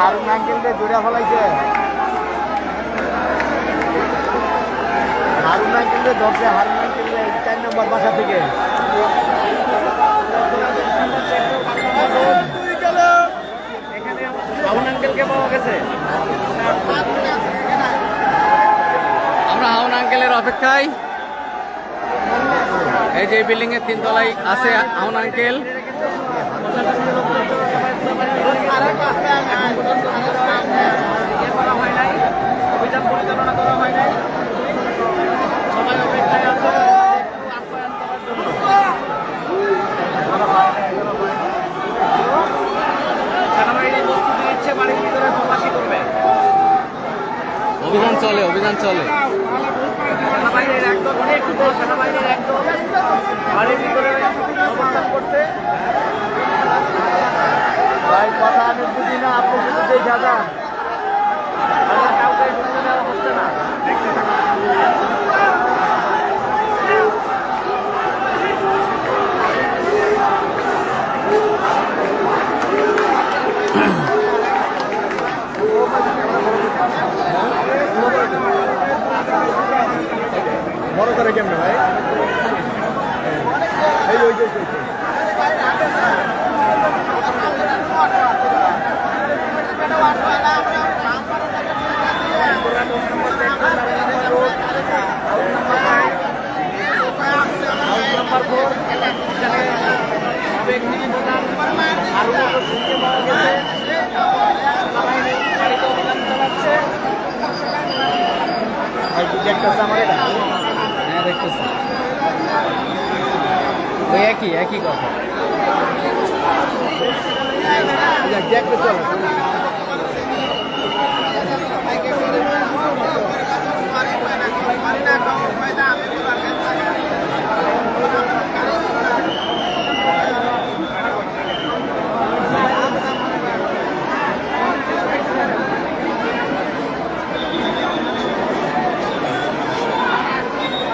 হারুন আঙ্কেলকে দূরে ফেলাইছে। হারুন আঙ্কেলকে ধরছে হারুন আঙ্কেলকে চার নম্বর বাসা থেকে। হারুন আঙ্কেলকে আমরা হাউন আঙ্কেলের অপেক্ষায়। এই যে বিল্ডিং এর তিনতলায় আছে হাউন আঙ্কেল। অভিযান চলে অভিযান চলে। সেনাবাহিনীর একদম অনেক সেনাবাহিনীর একদম বাড়ির ভিতরে অবস্থান করছে। ভাই, কথা আমি বুঝি না, আপনি শুধু দেখা যান কাউকে ঢুকতে দেওয়া হচ্ছে না। বড় করে কেমন ভাই? এই ওই যে ওই যে। নাম্বার ফোর সাবেক প্রধান আরও শুনতে পাওয়া গেছে সেনাবাহিনী গাড়িতে অভিযান চালাচ্ছে ভাই কি দেখতেছে আমার এটা হ্যাঁ দেখতেছি ওই একই একই কথা দেখতে চলো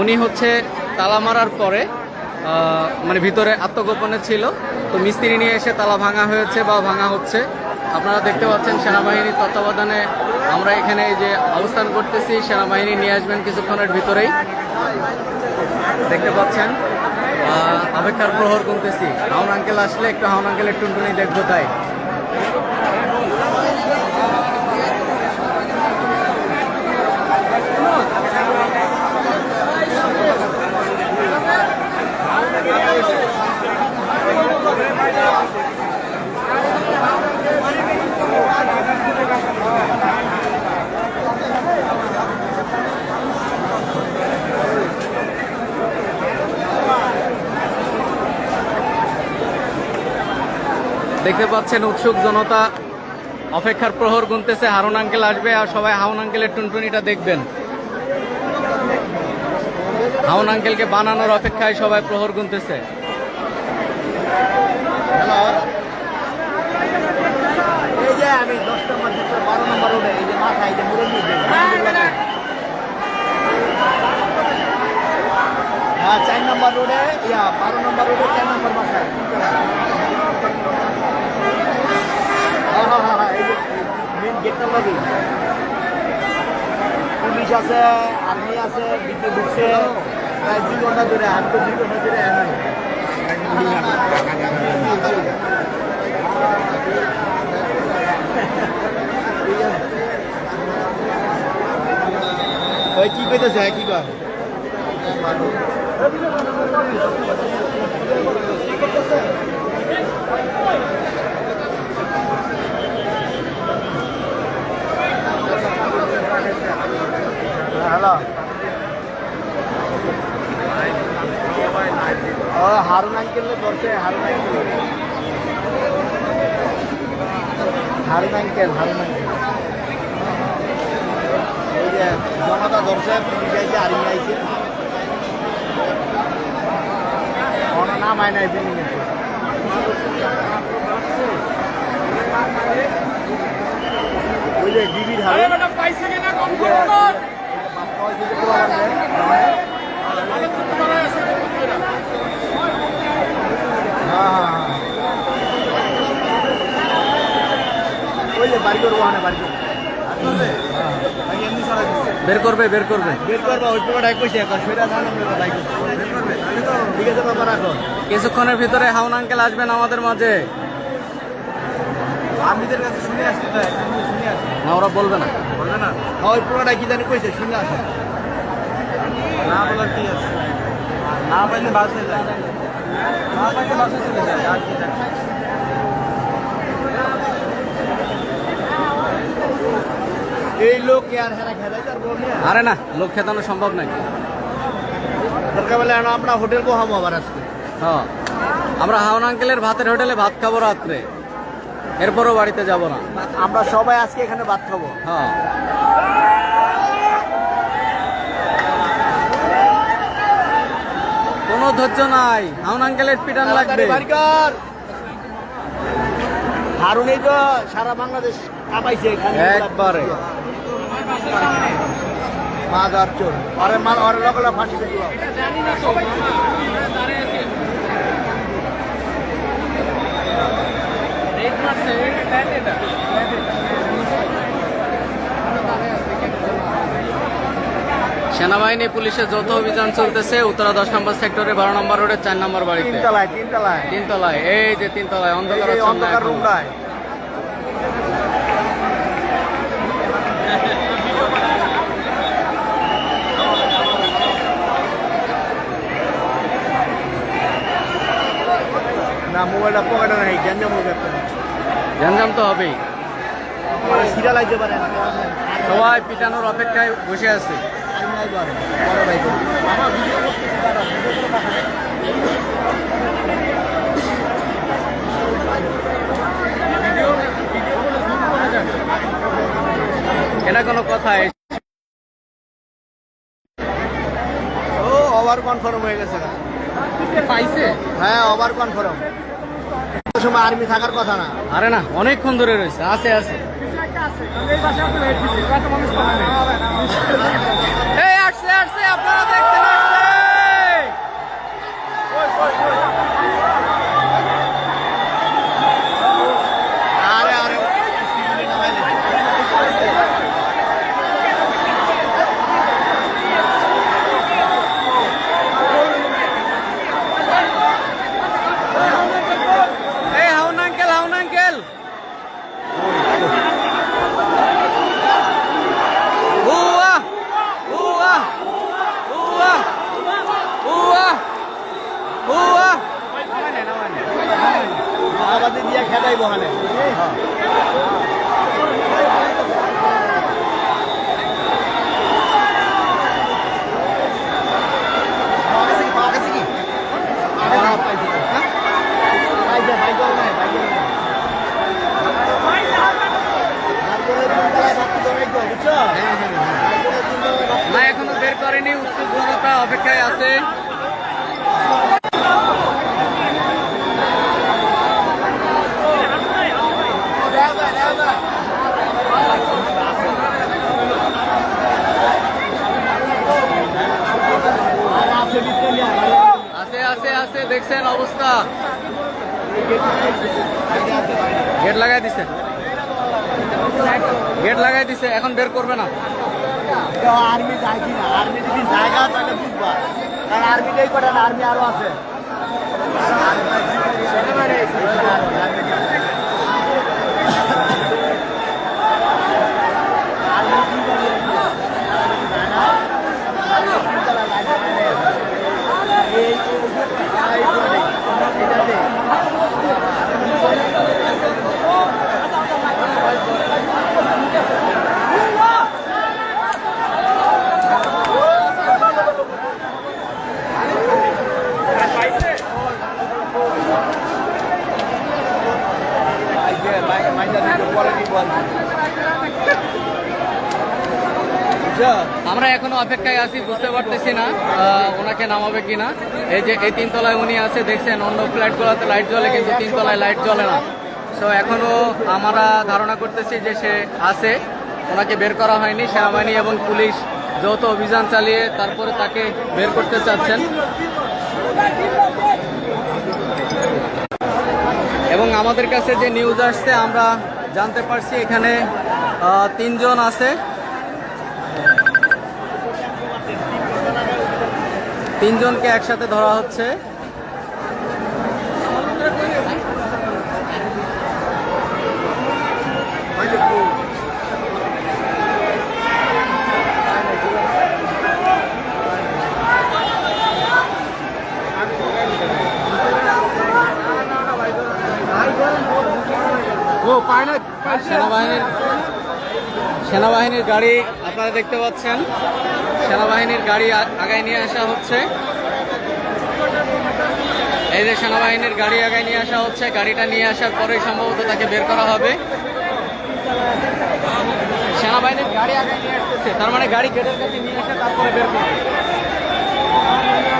উনি হচ্ছে তালা মারার পরে মানে ভিতরে আত্মগোপনে ছিল। তো মিস্ত্রি নিয়ে এসে তালা ভাঙা হয়েছে বা ভাঙা হচ্ছে। আপনারা দেখতে পাচ্ছেন সেনাবাহিনীর তত্ত্বাবধানে আমরা এখানে যে অবস্থান করতেছি, সেনাবাহিনী নিয়ে আসবেন কিছুক্ষণের ভিতরেই। দেখতে পাচ্ছেন অপেক্ষার প্রহর গুনতেছি। হাউন আঙ্কেল আসলে একটু হাউন আঙ্কেলের টুনটুনি দেখব তাই। দেখতে পাচ্ছেন উৎসুক জনতা। অপেক্ষার প্রহর গুনতেছে, হারুন আঙ্কেল আসবে আর সবাই হাউন আঙ্কেলের টুনটুনিটা দেখবেন। হাউন আঙ্কেলকে বানানোর অপেক্ষায় সবাই প্রহর গুনতেছে। আমি বারো এই যে যে হ্যাঁ চার ইয়া বারো চার হ্যাঁ হ্যাঁ হ্যাঁ হ্যাঁ এই যে মেন গেটটা লবি পুলিশ আছে আর্মি আছে বিদ্যুৎ ঢুকছে। প্রায় দুই ঘণ্টা ধরে, আট তো দুই ঘণ্টা ধরে কি কইতেছে হ্যাঁ, কি কি করতেছে হ্যালো। ও, হারুন আঙ্কেল ধরছে, Harun uncle Harun uncle Harun uncle এই যে জনতা ধরছে, পুলিশ আইছে, আর্মি আইছে। কোনো নাম আয় নাই ওই যে ডিবির হারুন। পাইছে কিনা বের করবে বের করবে। বের করবে ওই ডাক কইছে এখন সেটা জানো বের করবে ঠিক আছে বাবা রাখো। কিছুক্ষণের ভিতরে হাউন আঙ্কেল আসবেন আমাদের মাঝে। আমিদের কাছে শুনে আসতে তো শুনে আসতে না ওরা বলবে না। বলবে না? ওই পোকাটা কি জানি কইছে শুনে আসে। না বলার কি আছে? না পাইলে বাসে যায়। না পাইলে বাসে চলে যায় আর কি জানি। এই লোক কে আর হেরা তার আরে না লোক খেতানো সম্ভব নাকি দরকার বলে আমরা হোটেল বহাবো আবার আজকে। হ্যাঁ আমরা হাউন আঙ্কেলের ভাতের হোটেলে ভাত খাব রাত্রে। এরপরও বাড়িতে যাব না। আমরা সবাই আজকে এখানে ভাত খাব। হ্যাঁ। কোনো ধৈর্য নাই। হাউন আঙ্কেলের পিটান লাগবে। হারুনেই তো সারা বাংলাদেশ কাঁপাইছে এখানে। একবারে। মাদার চোর আরে মাল আরে লগলা ফাঁসি দিল রেড মারছে, রেড ফ্ল্যাট এটা। সেনাবাহিনী পুলিশের যৌথ অভিযান চলতেছে। উত্তরা দশ নম্বর সেক্টরে বারো নম্বর রোডের চার নম্বর বাড়িতে। তিনতলায় এই যে তিনতলায় অন্ধকার না মোবাইলটা পকেটে নাই গেঞ্জা মোবাইল গ্যাঞ্জাম তো হবেই। সবাই পিটানোর অপেক্ষায় বসে আছে। এটা কোনো কথা ও ওভার কনফার্ম হয়ে গেছে। পাইছে? হ্যাঁ ওভার কনফার্ম সময় আর্মি থাকার কথা না। আরে না অনেকক্ষণ ধরে রয়েছে আছে আছে এই পাশে আপনার হেড দিছে কত মানুষ পাবে এই আসছে আসছে আপনারা দেখছেন আসছে আরে আরে সিভিলে নামাইলে এই হাউন আঙ্কেল হাউন আঙ্কেল উয়া উয়া উয়া উয়া উয়া আমাদের দিয়ে খেদাই বহানে না এখনও বের করেনি উত্তর জনতা অপেক্ষায় আছে আছে আছে আছে দেখছেন অবস্থা। গেট লাগাই দিছে। গেট লাগাই দিছে, এখন বের করবে না। আর্মি কিনা আর্মি যদি জায়গা না আর্মি আরও আছে আমরা এখনও অপেক্ষায় আছি, বুঝতে পারতেছি না ওনাকে নামাবে কিনা। এই যে, এই তিনতলায় উনি আছে, দেখছেন, অন্য ফ্ল্যাটগুলোতে লাইট জ্বলে, কিন্তু তিনতলায় লাইট জ্বলে না। তো এখনও আমরা ধারণা করতেছি যে সে আছে, ওনাকে বের করা হয়নি। সেনাবাহিনী এবং পুলিশ যৌথ অভিযান চালিয়ে তারপরে তাকে বের করতে চাচ্ছেন। এবং আমাদের কাছে যে নিউজ আসছে, আমরা জানতে পারছি এখানে তিনজন আছে। তিনজনকে একসাথে ধরা হচ্ছে। সেনাবাহিনীর সেনাবাহিনীর গাড়ি আপনারা দেখতে পাচ্ছেন। সেনাবাহিনীর গাড়ি আগায় নিয়ে আসা হচ্ছে। এই যে সেনাবাহিনীর গাড়ি আগায় নিয়ে আসা হচ্ছে, গাড়িটা নিয়ে আসার পরে সম্ভবত তাকে বের করা হবে। সেনাবাহিনীর গাড়ি আগায় নিয়ে আসতেছে, তার মানে গাড়ি গেটের কাছে নিয়ে আসে তারপরে বের করবে।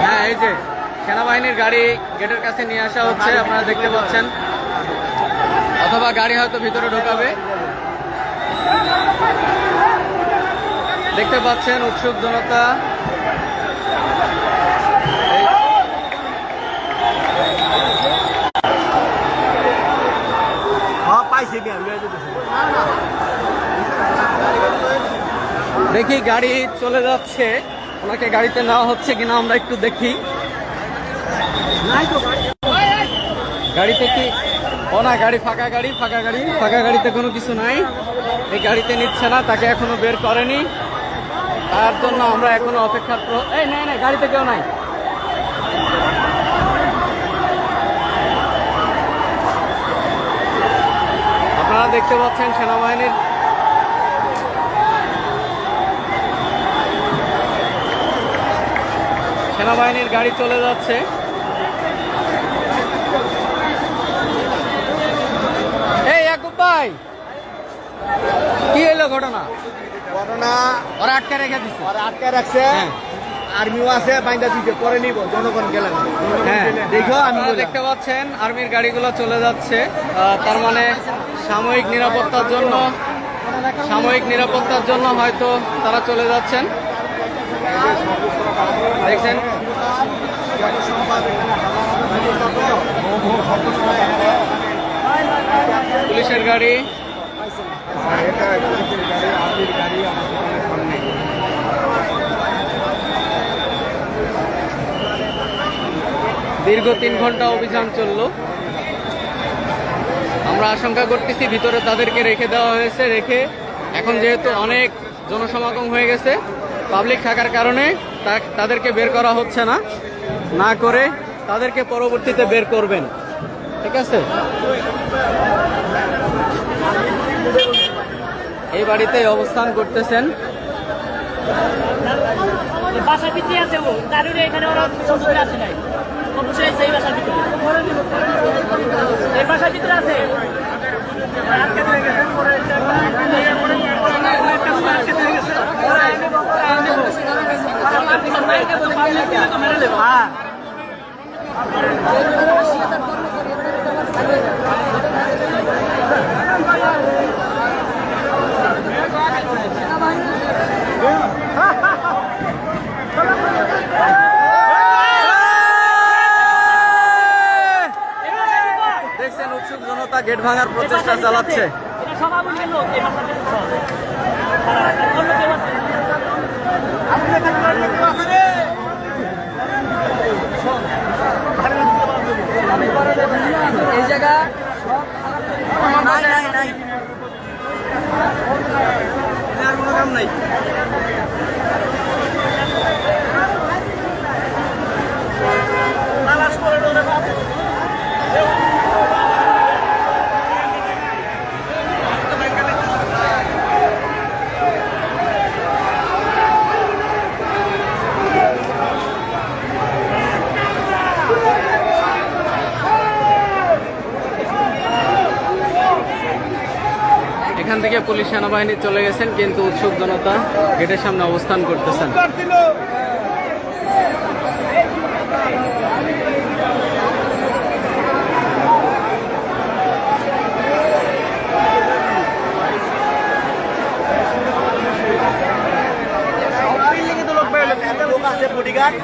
হ্যাঁ এই যে সেনাবাহিনীর গাড়ি গেটের কাছে নিয়ে আসা হচ্ছে, আপনারা দেখতে পাচ্ছেন। অথবা গাড়ি হয়তো ভিতরে ঢোকাবে। দেখতে পাচ্ছেন উৎসুক জনতা। হ্যাঁ দেখি গাড়ি চলে যাচ্ছে। ওনাকে গাড়িতে নেওয়া হচ্ছে কিনা আমরা একটু দেখি। গাড়িতে কি? ও না গাড়ি ফাঁকা গাড়ি ফাঁকা গাড়ি ফাঁকা গাড়িতে কোনো কিছু নাই। এই গাড়িতে নিচ্ছে না তাকে এখনও বের করেনি। তার জন্য আমরা এখনও অপেক্ষার এই নাই নাই গাড়িতে কেউ নাই। আপনারা দেখতে পাচ্ছেন সেনাবাহিনীর সেনাবাহিনীর গাড়ি চলে যাচ্ছে। এই, ইয়াকুব ভাই, কি এলো ঘটনা? ঘটনা ওরা আটকে রেখে দিচ্ছে আর আটকে রাখছে। হ্যাঁ। আর্মিও আছে বাইন্দা দিতে পরে নিব জনগণ গেলেন। হ্যাঁ দেখো আমি দেখতে পাচ্ছেন আর্মির গাড়িগুলো চলে যাচ্ছে। তার মানে সাময়িক নিরাপত্তার জন্য সাময়িক নিরাপত্তার জন্য হয়তো তারা চলে যাচ্ছেন। দেখছেন? পুলিশের গাড়ি। দীর্ঘ তিন ঘণ্টা অভিযান চলল। আমরা আশঙ্কা করতেছি ভিতরে তাদেরকে রেখে দেওয়া হয়েছে, রেখে এখন যেহেতু অনেক জনসমাগম হয়ে গেছে পাবলিক থাকার কারণে তাদেরকে বের করা হচ্ছে না। না করে তাদেরকে পরবর্তীতে বের করবেন। ঠিক আছে? এই বাড়িতে অবস্থান করতেছেন। বাসার ভিতরে আছে ও। এখানে ওরা আছে নাই। অবশ্যই সেই বাসার ভিতরে। এই বাসার ভিতরে আছে। হ্যাঁ দেখছেন উৎসুক জনতা গেট ভাঙার প্রচেষ্টা চালাচ্ছে। এই জায়গা নাই নাই নাই। আর কোনো কাম নাই এখান থেকে দিকে পুলিশ সেনাবাহিনী চলে গেছেন কিন্তু উৎসুক জনতা গেটের সামনে অবস্থান করতেছেন লোক আছে বডিগার্ড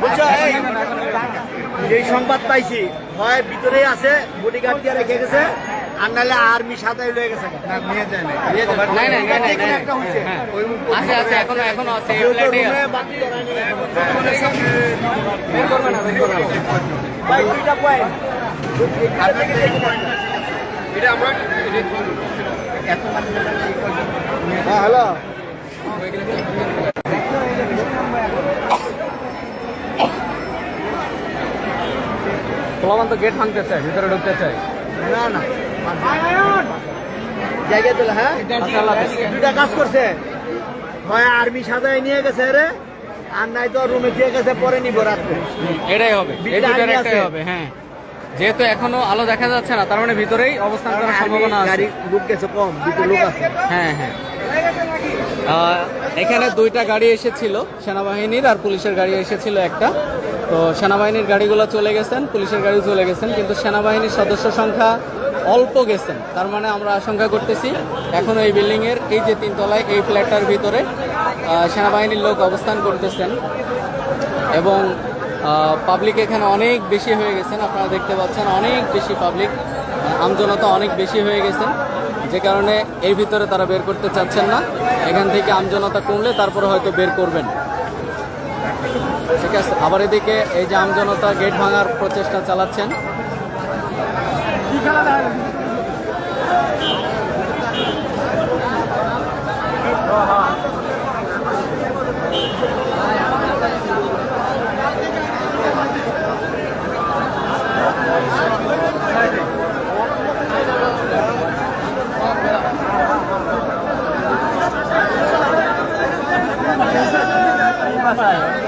বুঝছ এই এই সংবাদ পাইছি। হয় ভিতরে আছে বডিগার্ড দিয়ে রেখে গেছে আর নাহলে আর্মি সাদাই লয়ে গেছে। নিয়ে যায় না একটা হচ্ছে হ্যাঁ আছে আছে এখনও এখনও আছে এই ফ্ল্যাটেই আছে। ভাই দুইটা পয়েন্ট হ্যাঁ হ্যালো। পোলাবান তো গেট ভাঙতে চায় ভিতরে ঢুকতে চায়। না না। জায়গা দিল হ্যাঁ? আচ্ছা, আল্লাহ হাফেজ। দুটা কাজ করছে। হয় আর্মি সাজায় নিয়ে গেছে রে আর নাই তো রুমে দিয়ে গেছে পরে নিব রাত্রে। এটাই হবে আছে। হবে হ্যাঁ। যেহেতু এখনও আলো দেখা যাচ্ছে না তার মানে ভিতরেই অবস্থান করার সম্ভাবনা আছে। গাড়ি লোক গেছে কম দুটো লোক আছে। হ্যাঁ হ্যাঁ। এখানে দুইটা গাড়ি এসেছিল সেনাবাহিনীর আর পুলিশের গাড়ি এসেছিল একটা। তো সেনাবাহিনীর গাড়িগুলো চলে গেছেন, পুলিশের গাড়ি চলে গেছেন, কিন্তু সেনাবাহিনীর সদস্য সংখ্যা অল্প গেছেন। তার মানে আমরা আশঙ্কা করতেছি, এখন এই বিল্ডিংয়ের এই যে তিনতলায়, এই ফ্ল্যাটটার ভিতরে সেনাবাহিনীর লোক অবস্থান করতেছেন এবং পাবলিক এখানে অনেক বেশি হয়ে গেছেন। আপনারা দেখতে পাচ্ছেন অনেক বেশি পাবলিক আমজনতা অনেক বেশি হয়ে গেছেন। যে কারণে এই ভিতরে তারা বের করতে চাচ্ছেন না। এখান থেকে আমজনতা কমলে তারপরে হয়তো বের করবেন। ঠিক আছে আবার এদিকে এই যে আমজনতা গেট ভাঙার প্রচেষ্টা চালাচ্ছেন।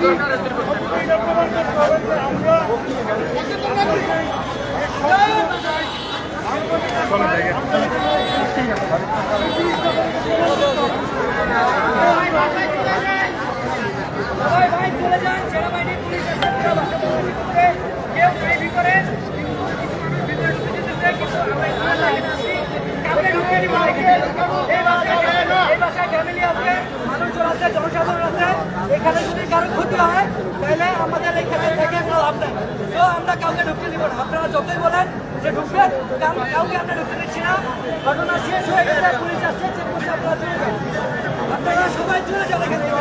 রাত সবাই ভাই চলে যান সেনাবাহিনী পুলিশ এসে পুরো বাসা বন্ধ করে কেউ নাই ভিতরে ভিতরে ঢুকতে দিতেছে, কিন্তু আমরা এখানে লাইনে আছি। কাউকে ঢুকতে দিব না এখানে। এই বাসায় এই বাসায় ফ্যামিলি আছে মানুষজন আছে জনসাধারণ আছে এখানে যদি কারও ক্ষতি হয় তাহলে আমাদের এখানে থেকে কোনো লাভ নেই তো আমরা কাউকে ঢুকতে দিব না আপনারা যতই বলেন যে ঢুকবেন কাউ- কাউকে আমরা ঢুকতে দিচ্ছি না। ঘটনা শেষ হয়ে গেছে পুলিশ আসছে চেক করছে আপনারা চলে যান। আপনারা সবাই চলে যাবে এখান থেকে।